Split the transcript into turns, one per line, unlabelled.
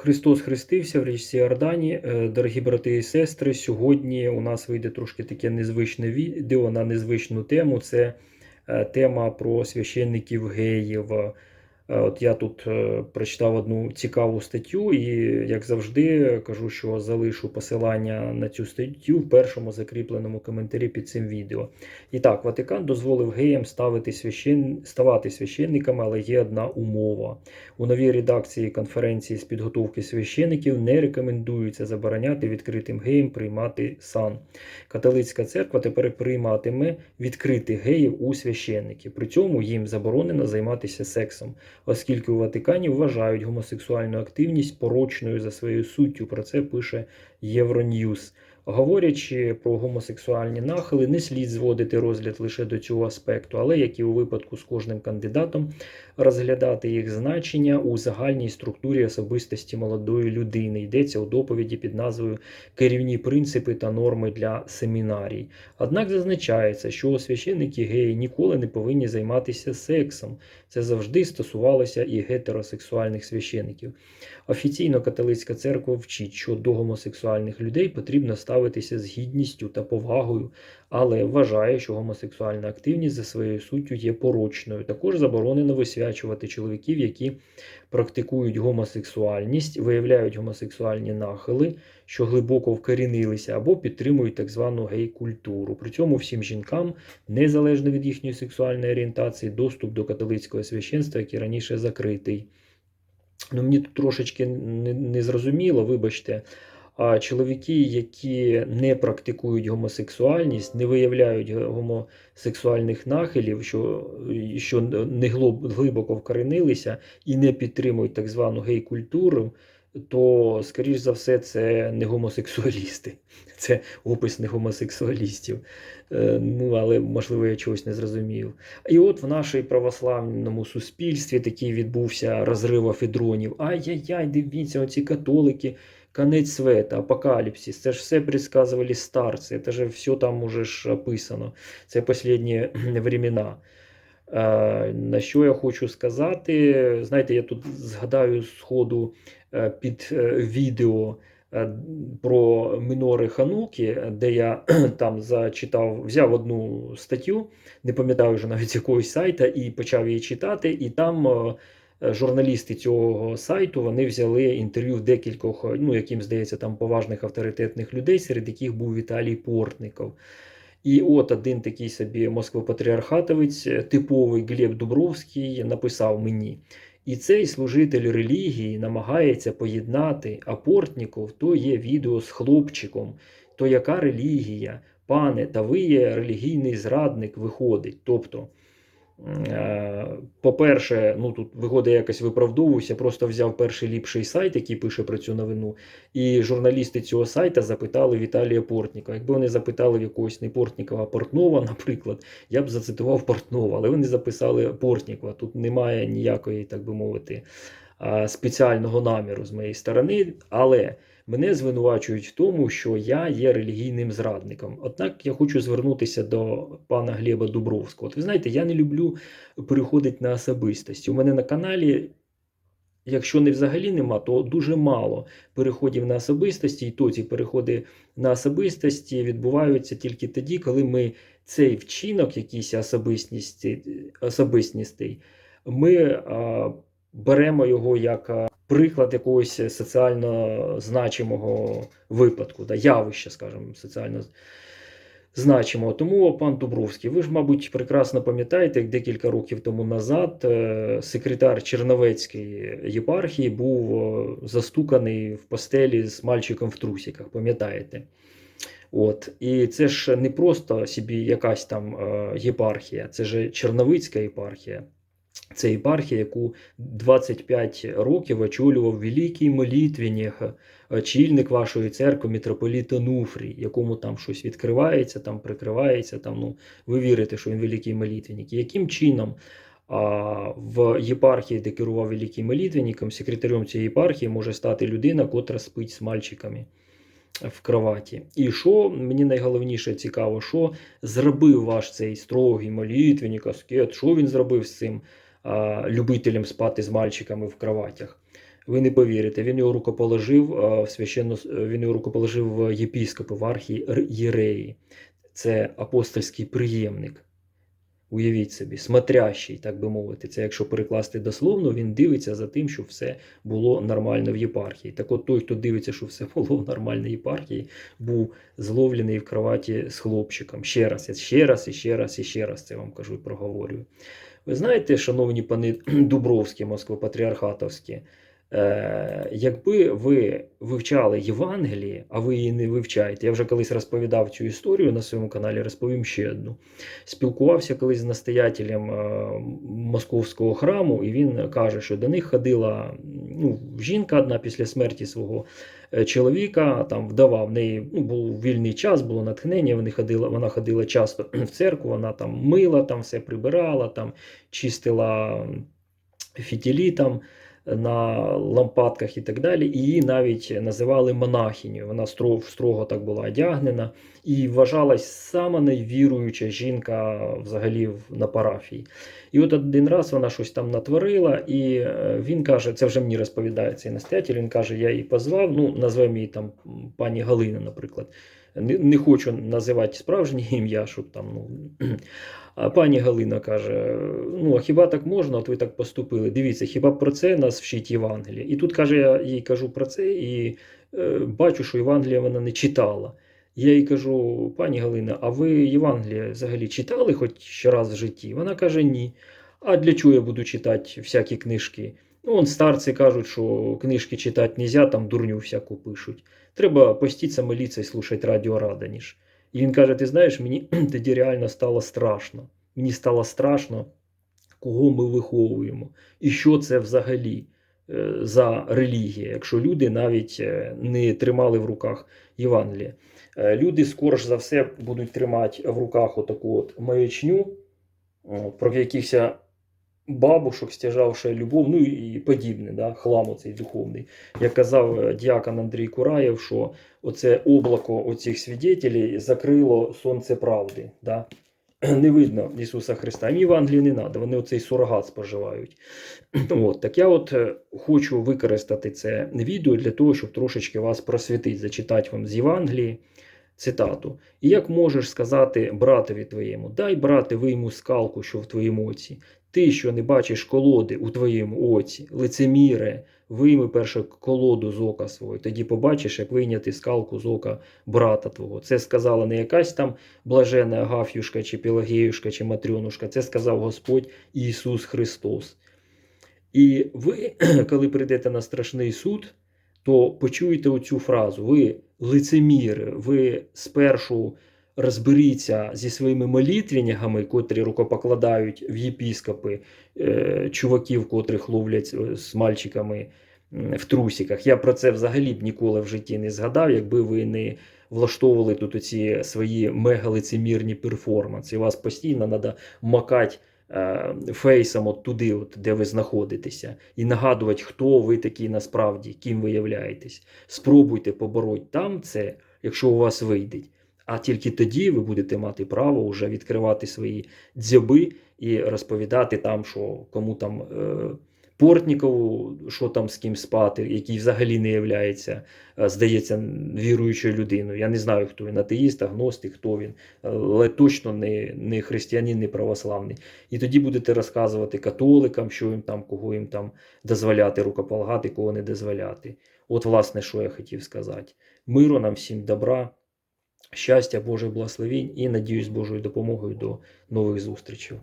Христос хрестився в річці Ордані. Е, Дорогі брати і сестри, сьогодні у нас вийде трошки таке незвичне відео на незвичну тему. Це е, тема про священників геїв. Е, От я тут е, прочитав одну цікаву статтю, і, як завжди, кажу, що залишу посилання на цю статтю в першому закріпленому коментарі під цим відео. І так, Ватикан дозволив геям ставити священ... ставати священниками, але є одна умова. У новій редакції конференції з підготовки священиків не рекомендується забороняти відкритим геям приймати сан. Католицька церква тепер прийматиме відкритих геїв у священники. При цьому їм заборонено займатися сексом, оскільки у Ватикані вважають гомосексуальну активність порочною за своєю суттю. Про це пише Євроньюз. Говорячи про гомосексуальні нахили, не слід зводити розгляд лише до цього аспекту, але як і у випадку з кожним кандидатом, розглядати їх значення у загальній структурі особистості молодої людини. Йдеться у доповіді під назвою Керівні принципи та норми для семінарій. Однак зазначається, що священники геї ніколи не повинні займатися сексом. Це завжди стосувалося і гетеросексуальних священиків. Офіційно католицька церква вчить, що до гомосексуальних людей потрібно ставитися з гідністю та повагою, але вважає, що гомосексуальна активність за своєю суттю є порочною. Також заборонено висвячувати чоловіків, які практикують гомосексуальність, виявляють гомосексуальні нахили, що глибоко вкорінилися, або підтримують так звану гей-культуру. При цьому всім жінкам, незалежно від їхньої сексуальної орієнтації, доступ до католицького священства, який раніше закритий. Ну, мені тут трошечки не, не зрозуміло, вибачте. А чоловіки, які не практикують гомосексуальність, не виявляють гомосексуальних нахилів, що що не глиб- глибоко вкоренилися і не підтримують так звану гей-культуру, то, скоріш за все, це не гомосексуалісти, це опис не гомосексуалістів. Е, Ну, але можливо я чогось не зрозумів. І от в нашій православному суспільстві такий відбувся розрив афедронів. Ай-яй-яй, дивіться, оці католики. Конець света, апокаліпсис, це ж все предсказували старці, це ж все там уже ж описано. Це останні времена. На що я хочу сказати? Знаєте, я тут згадаю сходу е, під е, відео е, про минори Хануки, де я там зачитав, взяв одну статтю, не пам'ятаю вже навіть з якогось сайта, і почав її читати, і там. Е, Журналісти цього сайту вони взяли інтерв'ю декількох, ну яким здається, там поважних авторитетних людей, серед яких був Віталій Портников. І от один такий собі москвопатріархатовець, типовий Глеб Дубровський, написав мені. І цей служитель релігії намагається поєднати, а то є відео з хлопчиком, то яка релігія, пане, та ви є релігійний зрадник, виходить. Тобто, е, по-перше, ну тут виходить якось виправдовуюся, просто взяв перший ліпший сайт, який пише про цю новину, і журналісти цього сайта запитали Віталія Портнікова. Якби вони запитали в якогось не Портнікова, а Портнова, наприклад, я б зацитував Портнова, але вони записали Портнікова. Тут немає ніякої, так би мовити, спеціального наміру з моєї сторони. Але мене звинувачують в тому, що я є релігійним зрадником. Однак я хочу звернутися до пана Глеба Дубровського. От ви знаєте, я не люблю переходити на особистості. У мене на каналі. Якщо не взагалі нема, то дуже мало переходів на особистості, і то ці переходи на особистості відбуваються тільки тоді, коли ми цей вчинок, якийсь особистістий, ми а, беремо його як приклад якогось соціально значимого випадку, да, явища, скажімо, соціально значимого. Тому, пан Дубровський, ви ж, мабуть, прекрасно пам'ятаєте, як декілька років тому назад е, секретар Черновецької єпархії був е, застуканий в постелі з мальчиком в трусиках, пам'ятаєте? От. І це ж не просто собі якась там е, єпархія, це ж Черновицька єпархія. Це єпархія, яку 25 років очолював великий молитвенник, очільник вашої церкви, митрополіт Онуфрій, якому там щось відкривається, там прикривається. Там, ну, ви вірите, що він великий молитвенник. Яким чином а, в єпархії, де керував великим молитвенником, секретарем цієї єпархії може стати людина, котра спить з мальчиками в кроваті. І що мені найголовніше цікаво, що зробив ваш цей строгий молитвенник, аскет, що він зробив з цим а, любителем спати з мальчиками в кроватях? Ви не повірите, він його рукоположив в священно, він його рукоположив в єпіскопи, в архієреї. Це апостольський приємник. Уявіть собі, смотрящий, так би мовити. Це якщо перекласти дословно, він дивиться за тим, щоб все було нормально в єпархії. Так от той, хто дивиться, щоб все було в нормальній єпархії, був зловлений в кроваті з хлопчиком. Ще раз, ще раз, і ще раз, і ще раз це вам кажу і проговорюю. Ви знаєте, шановні пани Дубровські, Москвопатріархатовські, якби ви вивчали Євангеліє, а ви її не вивчаєте, я вже колись розповідав цю історію на своєму каналі, розповім ще одну. Спілкувався колись з настоятелем е, московського храму, і він каже, що до них ходила ну, жінка одна після смерті свого е, чоловіка, там вдова, в неї ну, був вільний час, було натхнення. Вони ходила, вона ходила часто в церкву, вона там мила, там все прибирала, там чистила фітілі там на лампадках і так далі. Її навіть називали монахиню. Вона строго, строго так була одягнена і вважалась сама найвіруюча жінка взагалі на парафії. І от один раз вона щось там натворила, і е, він каже: це вже мені розповідає цей настоятель, Він каже: я її позвав. Ну, назвемо її там пані Галина, наприклад. Не, хочу називати справжнє ім'я, щоб там. ну. А пані Галина каже: ну, а хіба так можна? От ви так поступили. Дивіться, хіба про це нас вчить Євангеліє? І тут каже, я їй кажу про це, і е, бачу, що Євангелія вона не читала. Я їй кажу, пані Галина, а ви Євангеліє взагалі читали хоч раз в житті? Вона каже, ні. А для чого я буду читати всякі книжки? Ну, он старці кажуть, що книжки читати не можна, там дурню всяку пишуть. Треба постіться, молитися і слухати радіо Раданіж. І він каже: ти знаєш, мені тоді реально стало страшно. Мені стало страшно, кого ми виховуємо, і що це взагалі е, за релігія, якщо люди навіть е, не тримали в руках Євангелія. Е, Люди, скорш за все, будуть тримати в руках отаку от маячню, про якихось бабушок, стяжавши любов, ну і подібне, да, хлам оцей духовний. Як казав е, діакон Андрій Кураєв, що оце облако оцих свідетелей закрило сонце правди. Да? Не видно Ісуса Христа. Їм Євангелії не треба, вони оцей сурогат споживають. От, так я от е, хочу використати це відео для того, щоб трошечки вас просвітити, зачитати вам з Євангелії цитату. І як можеш сказати братові твоєму, дай брате вийму скалку, що в твоєму оці. Ти, що не бачиш колоди у твоєму оці, лицеміре, вийми перше колоду з ока свого, тоді побачиш, як вийняти скалку з ока брата твого. Це сказала не якась там блажена Агаф'юшка, чи Пелагеюшка, чи Матрьонушка, це сказав Господь Ісус Христос. І ви, коли прийдете на страшний суд, то почуєте оцю фразу: ви лицеміри, ви спершу розберіться зі своїми молитвеннягами, котрі рукопокладають в єпіскопи е, чуваків, котрих ловлять е, з мальчиками в трусиках. Я про це взагалі б ніколи в житті не згадав, якби ви не влаштовували тут оці свої мегалицемірні перформанси. Вас постійно треба макати е, фейсом от туди, от, де ви знаходитеся, і нагадувати, хто ви такі насправді, ким ви являєтесь. Спробуйте побороти там це, якщо у вас вийде. А тільки тоді ви будете мати право вже відкривати свої дзьоби і розповідати там, що кому там е, Портнікову, що там з ким спати, який взагалі не являється, е, здається, віруючою людиною. Я не знаю, хто він, атеїст, агностик, хто він, але точно не, не християнин, не православний. І тоді будете розказувати католикам, що їм там, кого їм там дозволяти рукополагати, кого не дозволяти. От, власне, що я хотів сказати. Миру нам всім добра, щастя, Божих благословінь і надіюсь Божою допомогою до нових зустрічей.